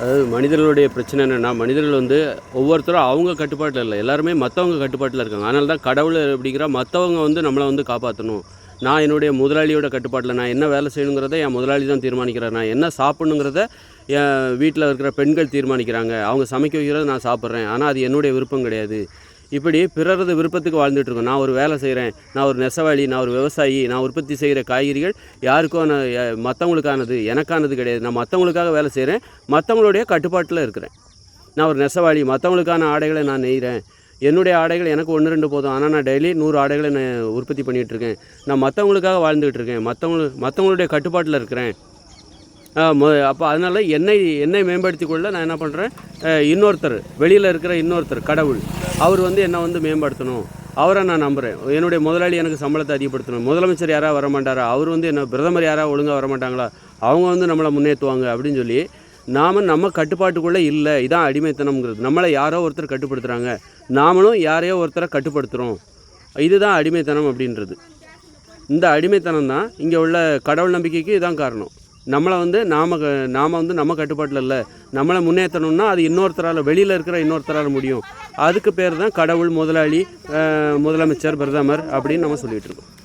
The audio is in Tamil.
அதாவது மனிதர்களுடைய பிரச்சனை என்னென்னா மனிதர்கள் வந்து ஒவ்வொருத்தரும் அவங்க கட்டுப்பாட்டில் இல்லை. எல்லாருமே மற்றவங்க கட்டுப்பாட்டில் இருக்காங்க. அதனால தான் கடவுள் அப்படிங்கிற மற்றவங்க வந்து நம்மளை வந்து காப்பாற்றணும் நான் என்னுடைய முதலாளியோட கட்டுப்பாட்டில் நான் என்ன வேலை செய்யணுங்கிறத என் முதலாளி தான் தீர்மானிக்கிறேன் நான் என்ன சாப்பிட்ணுங்கிறத என் வீட்டில் இருக்கிற பெண்கள் தீர்மானிக்கிறாங்க. அவங்க சமைக்க வைக்கிறத நான் சாப்பிட்றேன். ஆனால் அது என்னுடைய விருப்பம் கிடையாது. இப்படி பிறரது விருப்பத்துக்கு வாழ்ந்துட்டு இருக்கோம். நான் ஒரு வேலை செய்கிறேன் நான் ஒரு நெசவாளி நான் ஒரு விவசாயி நான் உற்பத்தி செய்கிற காய்கறிகள் யாருக்கோ மற்றவங்களுக்கானது எனக்கானது கிடையாது. நான் மற்றவங்களுக்காக வேலை செய்கிறேன் மற்றவங்களுடைய கட்டுப்பாட்டில் இருக்கிறேன். நான் ஒரு நெசவாளி மற்றவங்களுக்கான ஆடைகளை நான் நெய்கிறேன் என்னுடைய ஆடைகள் எனக்கு ஒன்று ரெண்டு போதும். ஆனால் நான் டெய்லி நூறு ஆடைகளை நான் உற்பத்தி பண்ணிகிட்ருக்கேன் நான் மற்றவங்களுக்காக வாழ்ந்துகிட்ருக்கேன் மற்றவங்க மற்றவங்களுடைய கட்டுப்பாட்டில் இருக்கிறேன். அப்போ அதனால் என்னை என்னை மேம்படுத்தி கொள்ள நான் என்ன பண்ணுறேன் இன்னொருத்தர் வெளியில் இருக்கிற இன்னொருத்தர் கடவுள் அவர் வந்து என்னை வந்து மேம்படுத்தணும். அவரை நான் நம்புகிறேன் என்னுடைய முதலாளி எனக்கு சம்பளத்தை அதிகப்படுத்தணும். முதலமைச்சர் யாராவது வர மாட்டாரா அவர் வந்து என்ன பிரதமர் யாராவது ஒழுங்காக வர மாட்டாங்களா அவங்க வந்து நம்மளை முன்னேற்றுவாங்க அப்படின்னு சொல்லி நாம் நம்ம கட்டுப்பாட்டுக்குள்ளே இல்லை. இதான் அடிமைத்தனம்ங்கிறது. நம்மளை யாரோ ஒருத்தர் கட்டுப்படுத்துகிறாங்க நாமளும் யாரையோ ஒருத்தரை கட்டுப்படுத்துகிறோம் இதுதான் அடிமைத்தனம் அப்படின்றது. இந்த அடிமைத்தனம் தான் இங்கே உள்ள கடவுள் நம்பிக்கைக்கு இதான் காரணம். நம்மளை வந்து நாம க- நாம வந்து நம்ம கட்டுப்பாட்டில் இல்லை. நம்மளை முன்னேற்றணும்னா அது இன்னொருத்தரால் வெளியில் இருக்கிற இன்னொருத்தரால் முடியும். அதுக்கு பேர் தான் கடவுள் முதலாளி முதலமைச்சர் பிரதமர் அப்படின்னு நம்ம சொல்லிகிட்டு இருக்கோம்.